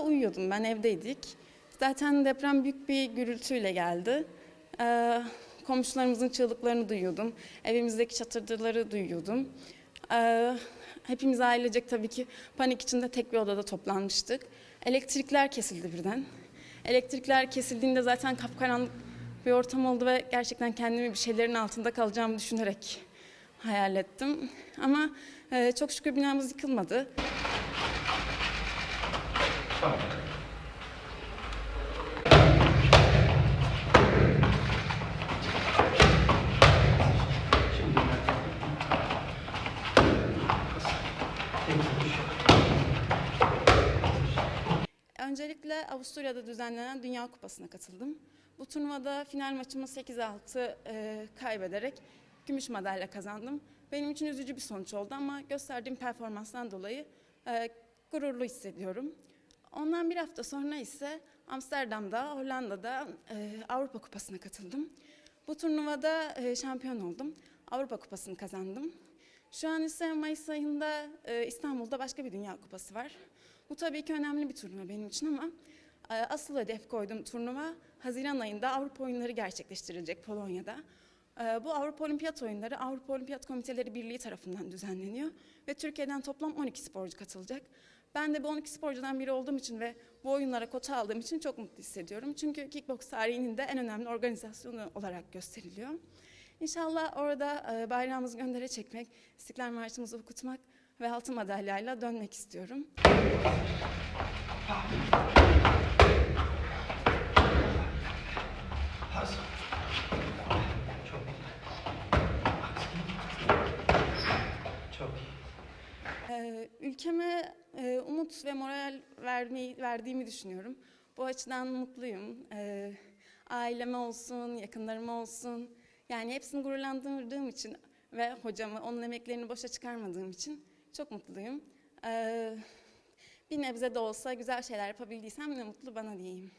uyuyordum ben evdeydik. Zaten deprem büyük bir gürültüyle geldi. Ee, komşularımızın çığlıklarını duyuyordum. Evimizdeki çatırdıları duyuyordum. Ee, hepimiz ailecek tabii ki panik içinde tek bir odada toplanmıştık. Elektrikler kesildi birden. Elektrikler kesildiğinde zaten kapkaranlık bir ortam oldu ve gerçekten kendimi bir şeylerin altında kalacağımı düşünerek hayal ettim. Ama e, çok şükür binamız yıkılmadı. Öncelikle Avusturya'da düzenlenen Dünya Kupası'na katıldım. Bu turnuvada final maçımı 8-6 e, kaybederek gümüş madalya kazandım. Benim için üzücü bir sonuç oldu ama gösterdiğim performanstan dolayı e, gururlu hissediyorum. Ondan bir hafta sonra ise Amsterdam'da, Hollanda'da e, Avrupa Kupası'na katıldım. Bu turnuvada e, şampiyon oldum. Avrupa Kupası'nı kazandım. Şu an ise Mayıs ayında e, İstanbul'da başka bir Dünya Kupası var. Bu tabii ki önemli bir turnuva benim için ama e, asıl hedef koyduğum turnuva Haziran ayında Avrupa oyunları gerçekleştirilecek Polonya'da. E, Bu Avrupa Olimpiyat Oyunları Avrupa Olimpiyat Komiteleri Birliği tarafından düzenleniyor ve Türkiye'den toplam 12 sporcu katılacak. Ben de bu 12 sporcudan biri olduğum için ve bu oyunlara kota aldığım için çok mutlu hissediyorum. Çünkü kickbox tarihinin de en önemli organizasyonu olarak gösteriliyor. İnşallah orada e, bayrağımızı göndere çekmek, İstiklal Marşımızı okutmak ve altın madalyayla dönmek istiyorum. Çok iyi. Çok iyi. Ee, ülkeme e, umut ve moral vermeyi, verdiğimi düşünüyorum. Bu açıdan mutluyum. Ee, aileme olsun, yakınlarıma olsun. Yani hepsini gururlandırdığım için ve hocamı, onun emeklerini boşa çıkarmadığım için çok mutluyum. Ee, bir nebze de olsa güzel şeyler yapabildiysem ne mutlu bana diyeyim.